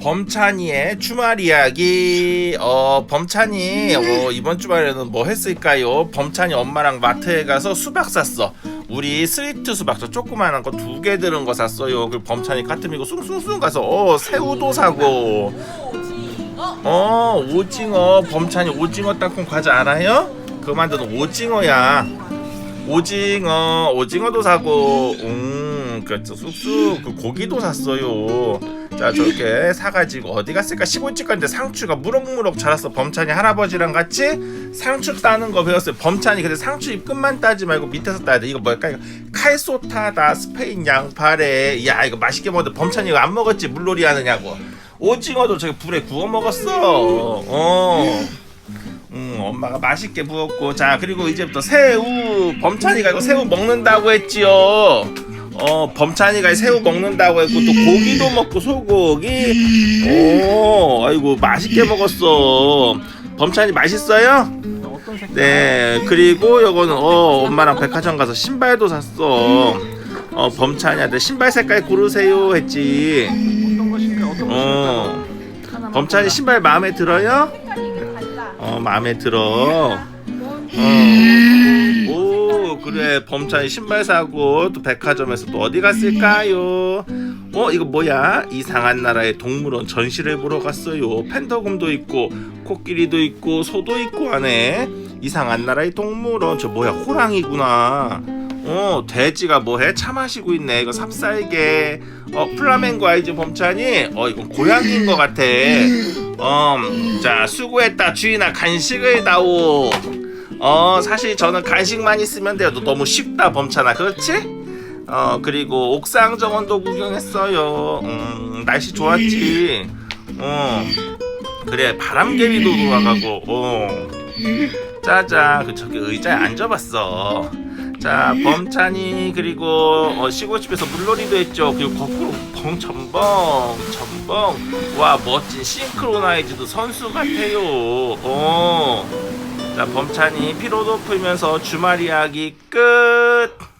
범찬이의 주말 이야기. 어, 범찬이 어, 이번 주말에는 뭐 했을까요? 범찬이 엄마랑 마트에 가서 수박 샀어. 우리 스위트 수박 저 조그마한 거 두 개 들은 거 샀어요. 그 범찬이 카트 밀고 숭숭숭 가서 어 새우도 사고. 어 오징어 범찬이 오징어 땅콩 과자 알아요? 그 만드는 오징어야. 오징어 오징어도 사고 음 그렇죠. 쑥쑥 그 고기도 샀어요. 자 저렇게 사가지고 어디 갔을까 시골집 갔는데 상추가 무럭무럭 자랐어 범찬이 할아버지랑 같이 상추 따는 거 배웠어요. 범찬이 근데 상추 잎 끝만 따지 말고 밑에서 따야 돼. 이거 뭘까? 이거 칼소타다 스페인 양파래. 야 이거 맛있게 먹는데 범찬이 이거 안 먹었지? 물놀이 하느냐고. 오징어도 저기 불에 구워 먹었어. 어. 음, 엄마가 맛있게 부었고. 자 그리고 이제부터 새우. 범찬이가 이거 새우 먹는다고 했지요 어 범찬이가 새우 먹는다고 했고 또 고기도 먹고 소고기 오 아이고 맛있게 먹었어 범찬이 맛있어요? 네 그리고 요거는 어 엄마랑 백화점 가서 신발도 샀어 어 범찬이한테 신발 색깔 고르세요 했지 어 범찬이. 신발 마음에 들어요? 어 마음에 들어. 어. 범찬이 신발 사고 또 백화점에서 또 어디 갔을까요? 어 이거 뭐야? 이상한 나라의 동물원 전시를 보러 갔어요. 팬더곰도 있고 코끼리도 있고 소도 있고 하네. 이상한 나라의 동물원 저 뭐야 호랑이구나. 어 돼지가 뭐해? 차 마시고 있네. 이거 삽살개. 어 플라멩고 알지 범찬이? 어 이건 고양이인 것 같아. 음, 자 수고했다 주인아 간식을 다오. 어 사실 저는 간식만 있으면 돼요. 너 너무 쉽다 범찬아 그렇지? 어 그리고 옥상 정원도 구경했어요. 음 날씨 좋았지. 어 그래 바람개비도 돌아가고. 어 짜자 그 저기 의자에 앉아봤어. 자 범찬이 그리고 어, 시골집에서 물놀이도 했죠. 그리고 거꾸로 벙 전벙 전벙 와 멋진 싱크로나이즈도 선수 같아요. 어. 자 범찬이 피로도 풀면서 주말 이야기 끝.